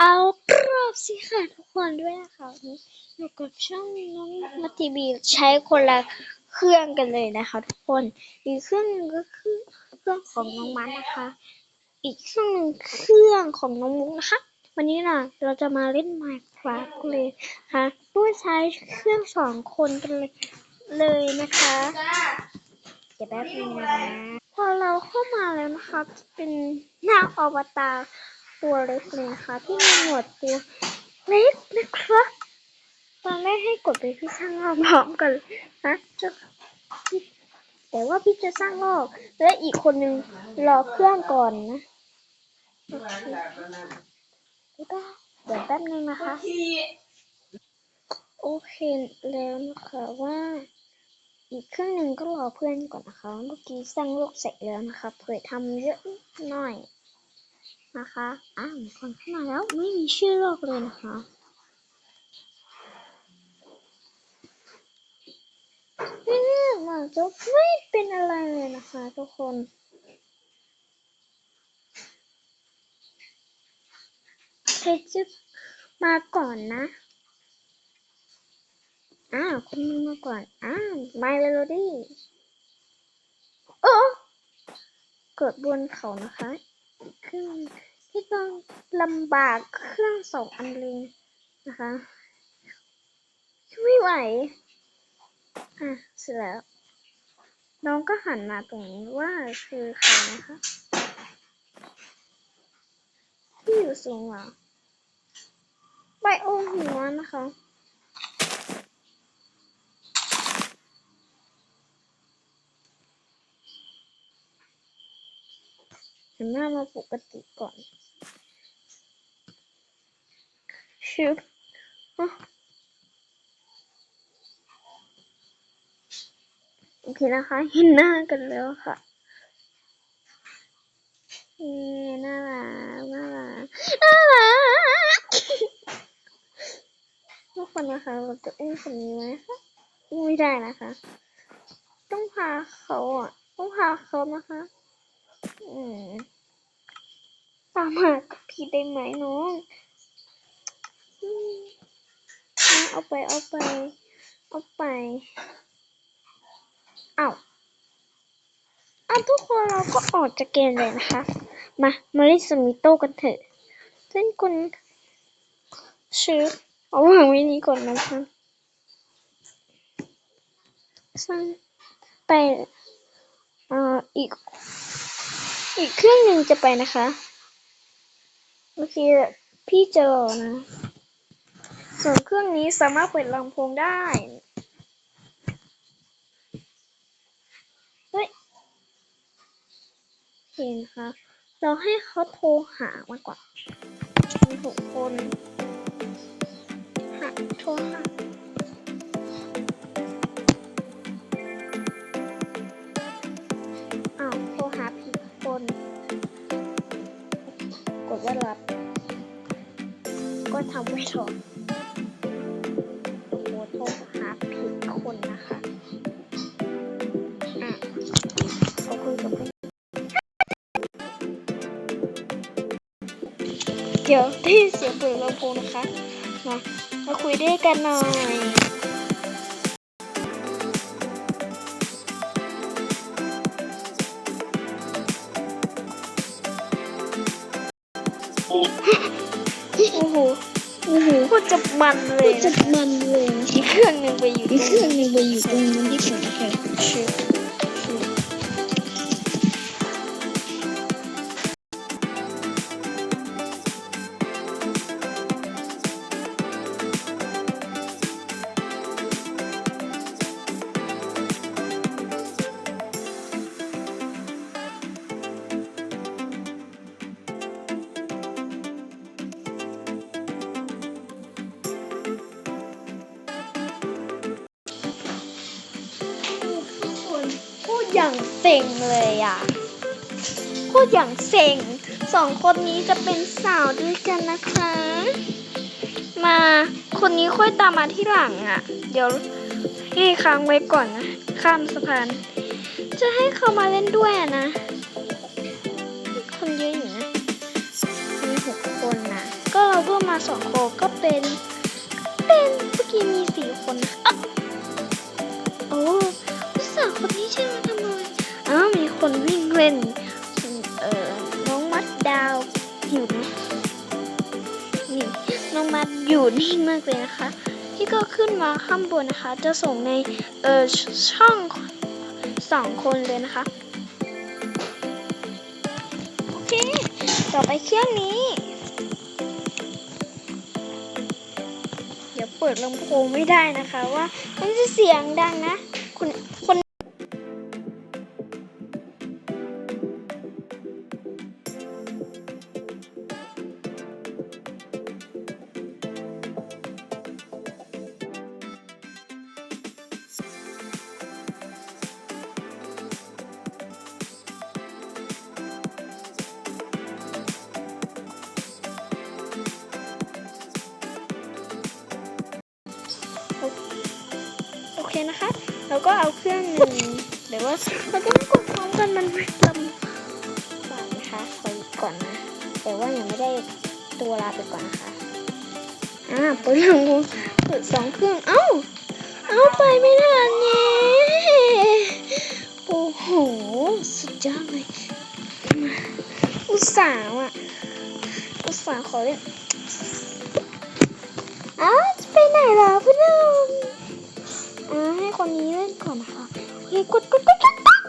เอากรอบสิค่ะทุกคนด้วยนะคะวันนี้อยู่กับช่องน้องมาทีวีใช้คนละเครื่องกันเลยนะคะ ทุกคนอีกเครื่องนึงก็คือเครื่องของน้องมัดนะคะ อีกเครื่องหนึงเครื่องของน้องมุกนะคะ วันนี้นะเราจะมาเล่น Minecraft กันเลยค่ะด้วยใช้เครื่องสองคนกันเลยเลยนะคะเดี๋ยวแป๊บนึงนะพอเราเข้ามาแล้วนะคะจะเป็นหน้าอวตาร ตัวเล็กเลยนะคะที่มีหนวดตัวเล็กนะครับตอนแรกให้กดไปที่สร้างโลกพร้อมกันนะจะแต่ว่าพี่จะสร้างโลกและอีกคนนึงรอเครื่องก่อนนะโอเคแล้วก็เดี๋ยวแป๊บนึงนะคะ โอเคแล้วนะคะว่า อีกเครื่องหนึ่งก็รอเพื่อนก่อนนะคะเมื่อกี้สร้างโลกเสร็จแล้วนะคะเผื่อทำเยอะหน่อย นะคะ อ้าวมีคนเข้ามาแล้วไม่มีชื่อโลกเลยนะคะเนี่ยหมาจะไม่เป็นอะไรเลยนะคะทุกคนใครจะมาก่อนนะ อ้าวคุณนึงมาก่อน อ้าวมาเลยดิโอ้เกิดบนเขานะคะอีกเครื่อง ที่ต้องลำบากเครื่องสองอันเลยนะคะไม่ไหว อะ เสร็จแล้ว น้องก็หันมาตรงนี้ว่าคือใครนะคะ ที่อยู่สูงเหรอใบโอหัวนะคะหันหน้ามาปกติก่อน ชิบอะโอเคนะคะเห็นหน้ากันแล้วค่ะนี่น่ารักน่ารักน่ารักทุกคนนะคะเราจะอุ้มคนนี้ไหมคะอุ้มไม่ได้นะคะ ต้องพาเขาอะ ต้องพาเขานะคะ อืมตามมากับพี่ได้ไหมน้อง เอาไปเอาไป เอาไปเอา้าอ้าทุกคนเราก็ออกจากเกมเลยนะคะ มา มาเล่นสมิโต้กันเถอะเล่นคนชื่อเอาวางไว้นี้ก่อนนะคะสร้างไปเอ่ออีก อีกเครื่องหนึ่งจะไปนะคะโอเคพี่จะรอนะ ส่วนเครื่องนี้สามารถเปิดลำโพงได้ เฮ้ย เห็นคะ เราให้เขาโทรหามากกว่ามีหกคนหาโทรหา เดี๋ยวได้ยินเสียงเปิดลำโพงนะคะ มามาคุยด้วยกันหน่อยโอ้โหโอ้โหโคตรจะมันเลยจะนะมันเลยอีกเครื่องหนึ่งไปอยู่อีกเครื่องหนึงไปอยู่ตรงนั้นที่ผมแค่ชื่อพูด อย่างเซ็งเลยอะพูดอย่างเซ็งสองคนนี้จะเป็นสาวด้วยกันนะคะ มาคนนี้ค่อยตามมาที่หลังอะ เดี๋ยวให้ค้างไว้ก่อนนะ ข้ามสะพาน จะให้เขามาเล่นด้วยอะนะ คนเยอะอยู่นะ มีหกคนนะก็เราก็สองคนก็เป็นเป็นเมื่อกี้มีสี่คน โอ้สาวคนนี้ใช่ คนวิ่งเล่นเอ่อน้องมัดดาวอยู่นะนี่น้องมัดอยู่นิ่งมากเลยนะคะ ที่ก็ขึ้นมาข้างบนนะคะ จะส่งในเอ่อช่องสองคนเลยนะคะ โอเค ต่อไปเครื่องนี้ เดี๋ยวเปิดลำโพงไม่ได้นะคะว่า มันจะเสียงดังนะ คุณ นโอเคนะคะ แล้วก็เอาเครื่องหนึ่งเดี๋ยวว่าเราจะไม่กดพร้อมกันมันลำก่อนะคะขอหยิบก่อนนะแต่ว่ายังไม่ได้ตัวลาไปก่อนนะคะอ่าเปิดลำโพงเปิดสองเครื่องเอ้าเอาไปไม่ทันเย้โอ้โหสุดยอดเลยอุตส่าห์อะอุตส่าห์ขอเล่นอ้าวไปไหนล่ะพี่น้อง ให้คนนี้เล่นก่อนนะคะโอเคกดกดกดกดกด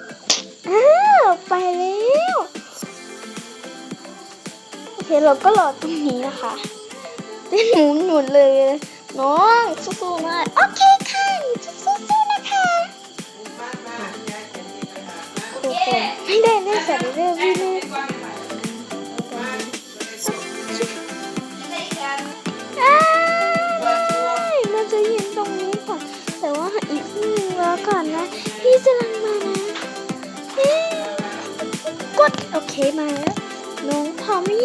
อ้าวไปแล้วโอเคเราก็รอตรงนี้นะคะเต้นหมุนหมุนเลยน้องสู้ๆหน่อยโอเคค่ะสู้ๆนะคะทุกคนไม่ได้เล่นแต่เรื่องพี่เล่น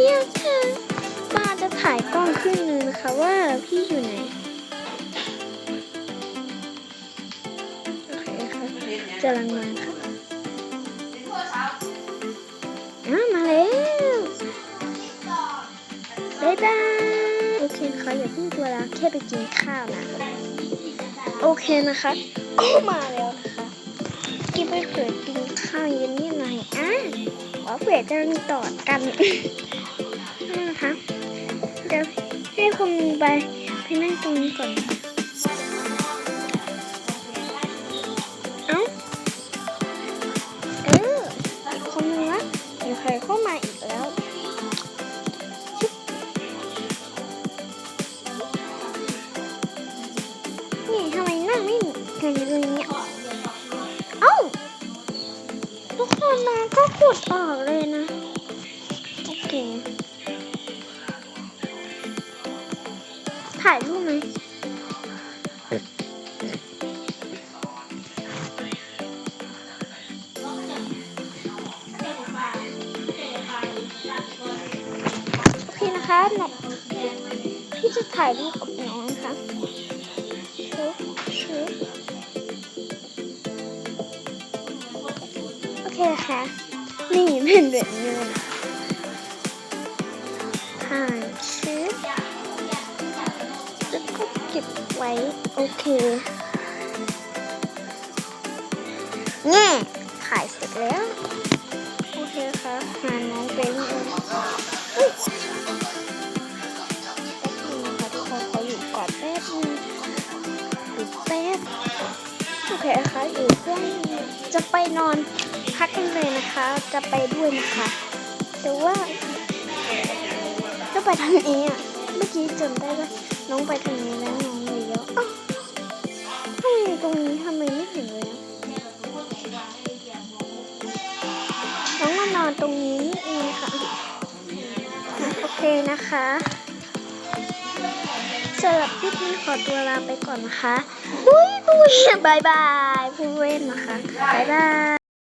ยังคะมาจะถ่ายกล้องครึ่งหนึงนะคะว่าพี่อยู่ไหน โอเคค่ะจะลังมาค่ะอ้ามาแล้วบ๊ายบายโอเคค่ะอย่าเพิ่งตัวลาแค่ไปกินข้าวนะ โอเคนะคะ ก็มาแล้วนะคะกินไปเผื่อกินข้าวเย็นนิดหน่อยอะว่าเผื่อจะมีต่อกัน นะคะเดี๋ยวให้คนหนึงไปไปนั่งตรงนี้ก่อน เอ้า เอออีกคนนึงละเดี๋ยวใครเข้ามาอีกแล้วนี่ทำไมนั่งไม่เกินเลยเนี่ยเอ้า ทุกคนนะก็กดออกเลยนะ โอเค ถ่ายรูปไหมโอเคนะคะหนูพี่จะถ่ายรูปกับน้องนะคะโอเคค่ะนี่เป็นแบบนี้นะ ว้โอเคเนี่ขายเสร็จแล้ว โอเคค่ะหาน้องเบนเองเฮ้ยแป๊บนึงนะคะทุกคนขออยู่กอนแป๊บนึงอยู่แป๊บโอเคค่ะอยู่เพื่อนจะไปนอนพักกันเลยนะคะ จะไปด้วยนะคะ แต่ว่าจะไปทางนี้อะ เมื่อกี้จำได้ว่าน้องไปทางนี้แล้ว ตรงนี้ทำไมไม่เห็นเลยต้องมานอนตรงนี้นี่เองค่ะ โอเคนะคะสำหรับพี่พีขอตัวลาไปก่อนนะคะ อุ้ยอุ้ยบายบายพูดเล่นนะคะบายบาย